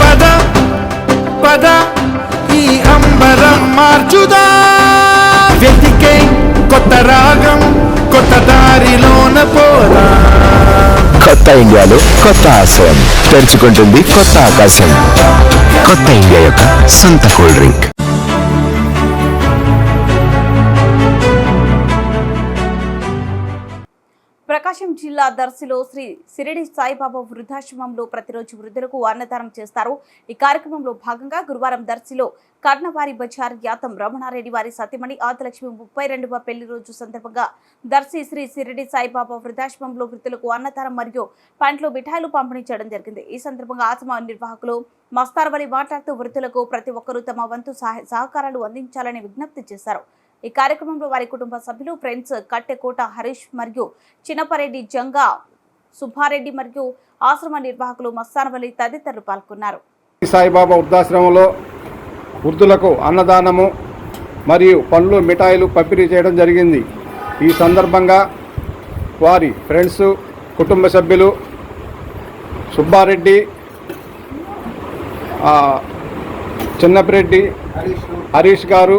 పద పద ఈ అంబరం మార్చుదా? వెతికే కొత్త రాగం కొత్త దారిలోన పోదా? కొత్త ఇండియాలో కొత్త ఆశయం. తెరుచుకుంటుంది కొత్త ఆకాశం. కొత్త ఇండియా యొక్క సొంత కూల్ డ్రింక్. ప్రకాశం జిల్లా దర్శిలో శ్రీ సిరిడి సాయిబాబా వృద్ధాశ్రమంలో ప్రతిరోజు వృద్ధులకు అన్నదానం చేస్తారు. ఈ కార్యక్రమంలో భాగంగా గురువారం దర్శిలో కర్ణవారి బజార్ యాతం రమణారెడ్డి వారి సతీమణి ఆదిలక్ష్మి ముప్పై రెండవ పెళ్ళి రోజు సందర్భంగా దర్శి శ్రీ సిరిడి సాయిబాబా వృద్ధాశ్రమంలో వృద్ధులకు అన్నదానం మరియు పండ్లు మిఠాయిలు పంపిణీ చేయడం జరిగింది. ఈ సందర్భంగా ఆశ్రమ నిర్వాహకులు మస్తార్వలి మాట్లాడుతూ వృద్ధులకు ప్రతి ఒక్కరూ తమ వంతు సహాయ సహకారాలు అందించాలని విజ్ఞప్తి చేశారు. ఈ కార్యక్రమంలో వారి కుటుంబ సభ్యులు ఫ్రెండ్స్ కట్టెకోట హరీష్ మరియు చిన్నపరెడ్డి జంగా సుబ్బారెడ్డి మరియు ఆశ్రమ నిర్వాహకులు మస్తానవల్లి తదితరులు పాల్గొన్నారు. సాయిబాబా వృద్ధాశ్రమంలో వృద్ధులకు అన్నదానము మరియు పండ్లు మిఠాయిలు పంపిణీ చేయడం జరిగింది. ఈ సందర్భంగా వారి ఫ్రెండ్స్ కుటుంబ సభ్యులు సుబ్బారెడ్డి చిన్నపరెడ్డి చిన్నపిరెడ్డి హరీష్ గారు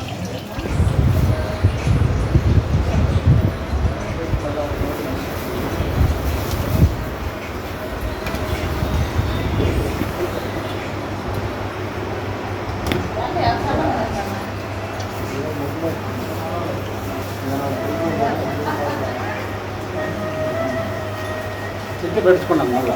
ఇంట్లో పెట్టుకున్నాం మళ్ళీ.